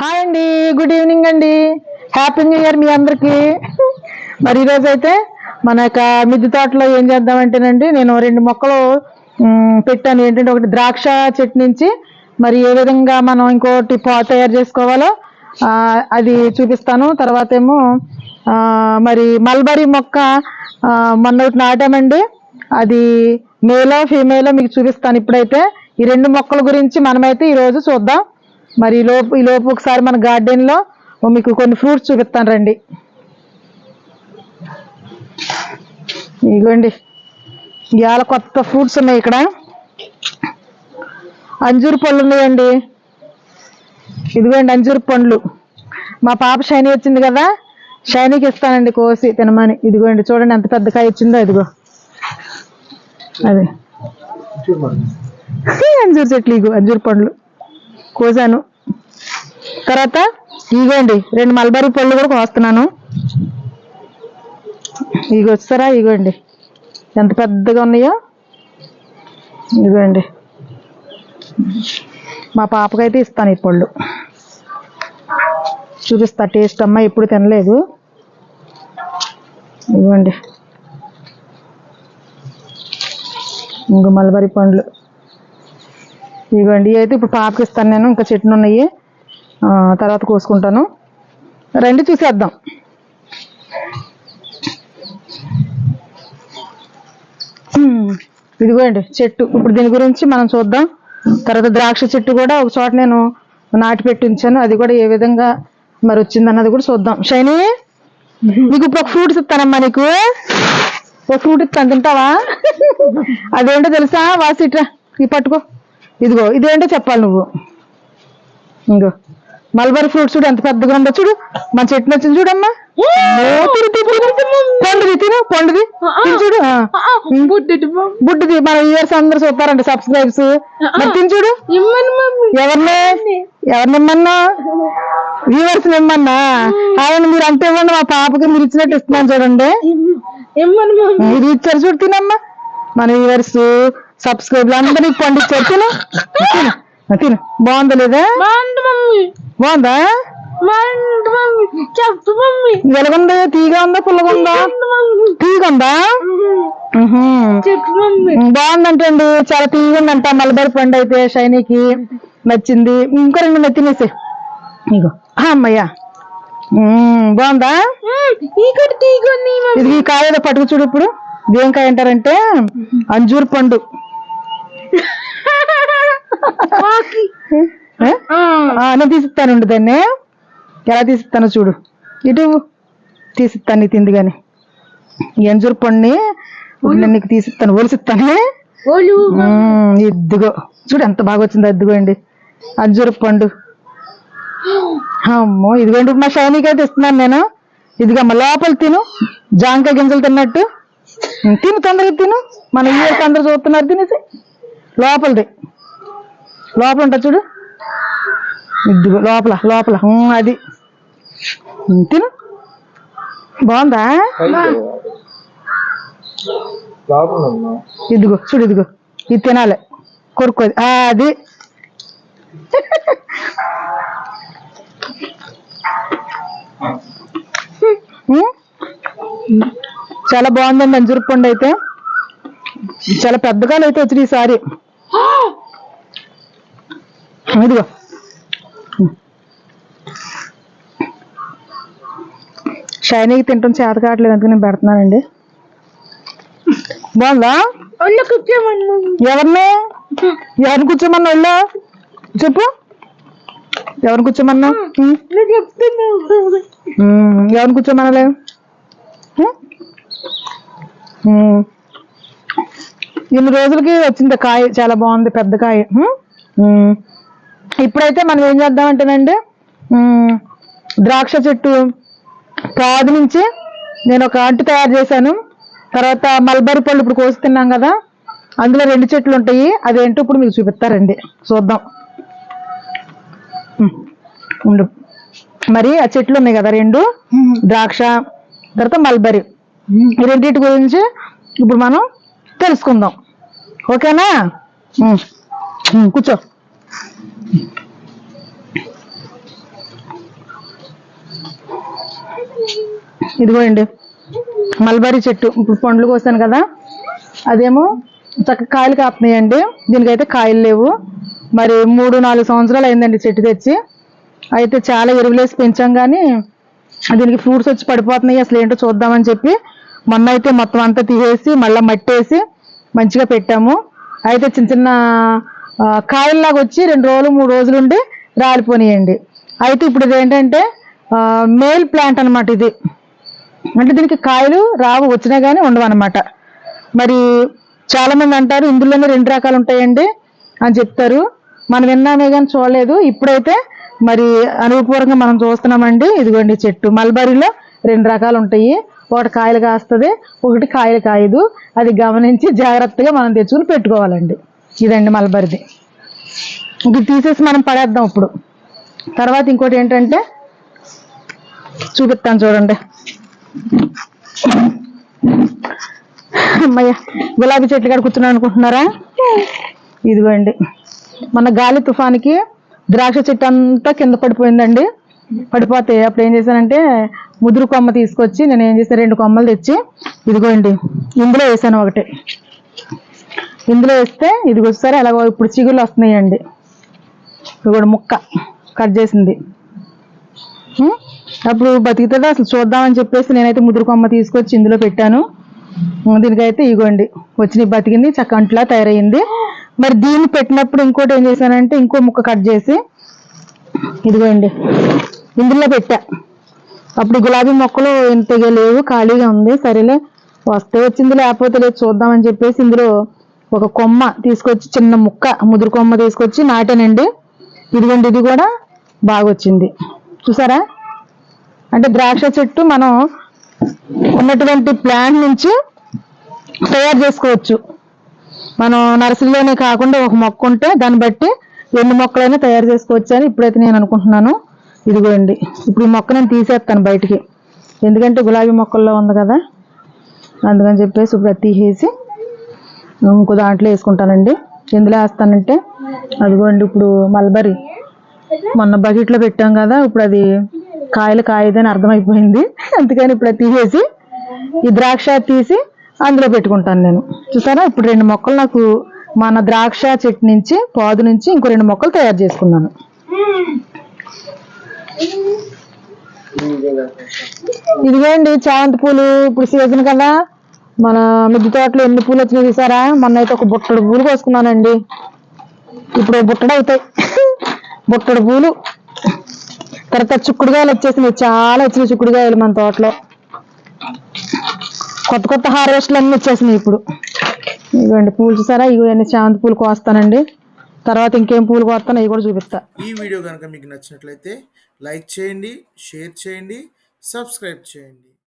Hi అండి good evening అండి. Happy new year మీ అందరికి. మరి ఈరోజు అయితే మన యొక్క మిద్దె తోటలో ఏం చేద్దామంటేనండి నేను రెండు మొక్కలు పెట్టాను. ఏంటంటే ఒకటి ద్రాక్ష చెట్టు నుంచి మరి ఏ విధంగా మనం ఇంకోటి పా తయారు చేసుకోవాలో అది చూపిస్తాను. తర్వాత ఏమో మరి మల్బరీ మొక్క మొన్న ఒకటి నాటామండి. అది మేలో ఫీమేలో మీకు చూపిస్తాను ఇప్పుడైతే. ఈ రెండు మొక్కల గురించి మనమైతే ఈరోజు చూద్దాం. మరి ఈ లోపు ఈ లోపు ఒకసారి మన గార్డెన్లో మీకు కొన్ని ఫ్రూట్స్ చూపిస్తాను రండి. ఇదిగోండి. ఇవాళ కొత్త ఫ్రూట్స్ ఉన్నాయి ఇక్కడ. అంజూరు పళ్ళు ఉన్నాయండి. ఇదిగోండి అంజూరు పండ్లు. మా పాప షైనీ వచ్చింది కదా షైనీకి ఇస్తానండి కోసి తినమని. ఇదిగోండి చూడండి ఎంత పెద్ద కాయ వచ్చిందో ఇదిగో. అదే. అంజూరు చెట్లు ఇగో అంజూరు పండ్లు. కోసాను. తర్వాత ఇగోండి రెండు మల్బరీ పళ్ళు కూడా కోస్తున్నాను. ఇగో వచ్చారా ఇగోండి. ఎంత పెద్దగా ఉన్నాయో? ఇగోండి. మా పాపకైతే ఇస్తాను ఈ పళ్ళు. చూపిస్తా టేస్ట్ అమ్మ ఎప్పుడు తినలేదు. ఇవ్వండి ఇంకో మల్బరీ పండ్లు. ఇవ్వండి అయితే ఇప్పుడు పాపకి ఇస్తాను నేను ఇంకా చెట్లు ఉన్నాయి తర్వాత కోసుకుంటాను. రండి చూసేద్దాం. ఇదిగోండి చెట్టు. ఇప్పుడు దీని గురించి మనం చూద్దాం. తర్వాత ద్రాక్ష చెట్టు కూడా ఒక చోట నేను నాటి పెట్టి ఉంచాను అది కూడా ఏ విధంగా మరి వచ్చింది అన్నది కూడా చూద్దాం. షైని నీకు ఇప్పుడు ఒక ఫ్రూట్స్ ఇస్తానమ్మా నీకు. ఒక ఫ్రూట్ ఇస్తాను తింటావా? అదేంటో తెలుసా? వాసిట్రా ఈ పట్టుకో. ఇదిగో ఇదేంటో చెప్పాలి నువ్వు. ఇంకో మల్బరీ ఫ్రూట్స్ చూడు ఎంత పెద్దగా ఉందో చూడు. మన చెట్టు వచ్చింది చూడమ్మా. పండుది తిను పండుది. చూడు. బుడ్డిది మన ఇయర్స్ అందరు చూస్తారండి సబ్స్క్రైబ్స్. మరి తిని చూడు. ఎవరిని? ఎవరిని ఇమ్మన్నా వ్యూవర్స్ ఇమ్మన్నా ఆయన మీరు అంటే ఇవ్వండి మా పాపకి మీరు ఇచ్చినట్టు ఇస్తున్నాను చూడండి. మీరు ఇచ్చారు చూడు తినమ్మా. మన వ్యూవర్స్ సబ్స్క్రైబ్ అందరికి పండించారు తిను. తిను బాగుందా లేదా? బాగుందా తీగా ఉందా? పుల్లగా ఉందా తీగ ఉందా? బాగుందంటే అండి చాలా తీగా ఉందంట. మలబరి పండు అయితే షైనీకి నచ్చింది. ఇంకో రెండు ఉన్నాయి తినేసి. ఇగో. అమ్మయ్యా. బాగుందా? ఇది ఈ కాయ పట్టుకు చూడు ఇప్పుడు. ఇదేం కాయ అంటారంటే అంజూర్ పండు. నేను తీసిస్తానండి దాన్ని. ఎలా తీసిస్తానో చూడు. ఇటు తీసిస్తాను నీకు తింది కానీ ఈ అంజూర్ పండుని నీకు తీసిస్తాను ఒలిసిస్తానే. ఇదిగో. చూడు ఎంత బాగా వచ్చిందో ఇదిగో అండి అంజూరు పండు. అమ్మో ఇదిగోండి మా షైనీకి అయితే ఇస్తున్నాను నేను ఇదిగమ్మ లోపల తిను. జాంకాయ గింజలు తిన్నట్టు. తిను తొందరగా తిను. మన ఇయర్స్ అందరు చూస్తున్నారు తినేసి. లోపలది. లోపల ఉంటా చూడు. ఇదిగో లోపల లోపల. అది. తిను. బాగుందా? ఇదిగో చూడు ఇదిగో. ఇది తినాలి. కొరుక్కోది ఆ, అది? చాలా బాగుందండి అంజూరు పండు అయితే. చాలా పెద్దగా అయితే వచ్చింది ఈసారి ఇదిగో షైనీకి తింటాం చేత కావట్లేదు అందుకని నేను పెడుతున్నానండి. బాగుందా? ఎవరిని? ఎవరిని కూర్చోమన్నా వెళ్ళా? చెప్పు. ఎవరిని కూర్చోమన్నా? ఎవరిని కూర్చోమనలే. ఇన్ని రోజులకి వచ్చింది కాయ చాలా బాగుంది పెద్ద కాయ. ఇప్పుడైతే మనం ఏం చేద్దామంటేనండి ఉమ్, ద్రాక్ష చెట్టు పాదు నుంచి నేను ఒక అంటు తయారు చేశాను. తర్వాత మల్బరీ పళ్ళు ఇప్పుడు కోసి తిన్నాం కదా అందులో రెండు చెట్లు ఉంటాయి. అదేంటో ఇప్పుడు మీకు చూపిస్తారండి. చూద్దాం. ఉండు. మరి ఆ చెట్లు ఉన్నాయి కదా రెండు ద్రాక్ష తర్వాత మల్బరీ. ఈ రెండింటి గురించి ఇప్పుడు మనం తెలుసుకుందాం. ఓకేనా? కూర్చో. ఇదిగోండి. మల్బరీ చెట్టు. ఇప్పుడు పండ్లు కోసాను కదా. అదేమో చక్క కాయలు కాపుతున్నాయండి. దీనికైతే కాయలు లేవు. మరి మూడు నాలుగు సంవత్సరాలు అయిందండి చెట్టు తెచ్చి. అయితే చాలా ఎరువులేసి పెంచాం కానీ దీనికి ఫ్రూట్స్ వచ్చి పడిపోతున్నాయి. అసలు ఏంటో చూద్దామని చెప్పి మొన్న అయితే మొత్తం అంతా తీసేసి మళ్ళీ మట్టి వేసి మంచిగా పెట్టాము. అయితే చిన్న చిన్న కాయల్లాగా వచ్చి రెండు రోజులు మూడు రోజులు ఉండి రాలిపోనియండి. అయితే ఇప్పుడు ఇది ఏంటంటే మేల్ ప్లాంట్ అనమాట ఇది. అంటే దీనికి కాయలు రావు వచ్చినా కానీ ఉండవు అనమాట మరి చాలామంది అంటారు ఇందులోనే రెండు రకాలు ఉంటాయండి అని చెప్తారు. మనం విన్నామే కానీ చూడలేదు. ఇప్పుడైతే మరి అనుభవపూర్వకంగా మనం చూస్తున్నామండి. ఇదిగోండి చెట్టు. మల్బరీలో రెండు రకాలు ఉంటాయి ఒకటి కాయలు కాస్తుంది ఒకటి కాయలు కాయదు. అది గమనించి జాగ్రత్తగా మనం తెచ్చుకుని పెట్టుకోవాలండి. ఇదండి మలబరిది. ఇది తీసేసి మనం పడేద్దాం ఇప్పుడు. తర్వాత ఇంకోటి ఏంటంటే చూపిస్తాను చూడండి. అమ్మయ్య గులాబీ చెట్లు కాడ కూర్చున్నాను అనుకుంటున్నారా? ఇదిగోండి. మన గాలి తుఫానికి ద్రాక్ష చెట్టు అంతా కింద పడిపోయిందండి. పడిపోతే అప్పుడు ఏం చేశానంటే ముదురు కొమ్మ తీసుకొచ్చి నేను ఏం చేశాను రెండు కొమ్మలు తెచ్చి ఇదిగోండి ఇందులో వేసాను ఒకటి. ఇందులో వేస్తే ఇది వచ్చారు అలాగో ఇప్పుడు చిగుళ్ళు వస్తున్నాయండి. ఇది కూడా ముక్క కట్ చేసింది. అప్పుడు బతికితే అసలు చూద్దామని చెప్పేసి నేనైతే ముదురు కొమ్మ తీసుకొచ్చి ఇందులో పెట్టాను. దీనికైతే ఇగోండి వచ్చిన బతికింది చక్క అంట్లా తయారైంది మరి దీన్ని పెట్టినప్పుడు ఇంకోటి ఏం చేశానంటే ఇంకో ముక్క కట్ చేసి ఇదిగోండి ఇందులో పెట్టా. అప్పుడు గులాబీ మొక్కలు ఇంతగా లేవు ఖాళీగా ఉంది సరేలే వస్తే వచ్చింది లేకపోతే లేదు చూద్దామని చెప్పేసి ఇందులో ఒక కొమ్మ తీసుకొచ్చి చిన్న ముక్క ముదురు కొమ్మ తీసుకొచ్చి నాటానండి. ఇదిగోండి ఇది కూడా బాగా వచ్చింది చూసారా? అంటే ద్రాక్ష చెట్టు మనం ఉన్నటువంటి ప్లాంట్ నుంచి తయారు చేసుకోవచ్చు. మనం నర్సరీలోనే కాకుండా ఒక మొక్క ఉంటే దాన్ని బట్టి ఎన్ని మొక్కలైనా తయారు చేసుకోవచ్చు అని ఇప్పుడైతే నేను అనుకుంటున్నాను. ఇదిగోండి ఇప్పుడు ఈ మొక్క నేను తీసేస్తాను బయటికి. ఎందుకంటే గులాబీ మొక్కల్లో ఉంది కదా. అందుకని చెప్పేసి ఇప్పుడు తీసేసి ఇంకో దాంట్లో వేసుకుంటానండి. ఎందులో వేస్తానంటే అదిగోండి ఇప్పుడు మల్బరీ. మొన్న బకెట్లో పెట్టాం కదా ఇప్పుడు అది కాయలు కాయదని అర్థమైపోయింది. అందుకని ఇప్పుడు అది తీసేసి ఈ ద్రాక్ష తీసి అందులో పెట్టుకుంటాను నేను. చూసారా? ఇప్పుడు రెండు మొక్కలు నాకు మన ద్రాక్ష చెట్టు నుంచి పాదు నుంచి ఇంకో రెండు మొక్కలు తయారు చేసుకున్నాను. ఇదిగోండి చామంతి పూలు. ఇప్పుడు సీజన్ కదా. మన మిద్దె తోటలో ఎన్ని పూలు వచ్చినాయి చూసారా? మొన్న అయితే ఒక బుట్టడు పూలు కోసుకున్నానండి. ఇప్పుడు బుట్టడు అవుతాయి. బుట్టడు పూలు. తర్వాత చుక్కుడుగాయలు వచ్చేసినాయి. చాలా వచ్చినాయి చుక్కుడుగాయలు మన తోటలో. కొత్త కొత్త హార్వెస్ట్లు అన్నీ వచ్చేసినాయి ఇప్పుడు. ఇదిగోండి పూలు చూసారా? ఇవన్నీ చామంతి పూలు కోస్తానండి. తర్వాత ఇంకేం పూలు కోస్తానో అవి కూడా చూపిస్తా. ఈ వీడియో కనుక మీకు నచ్చినట్లయితే లైక్ చేయండి షేర్ చేయండి సబ్స్క్రైబ్ చేయండి.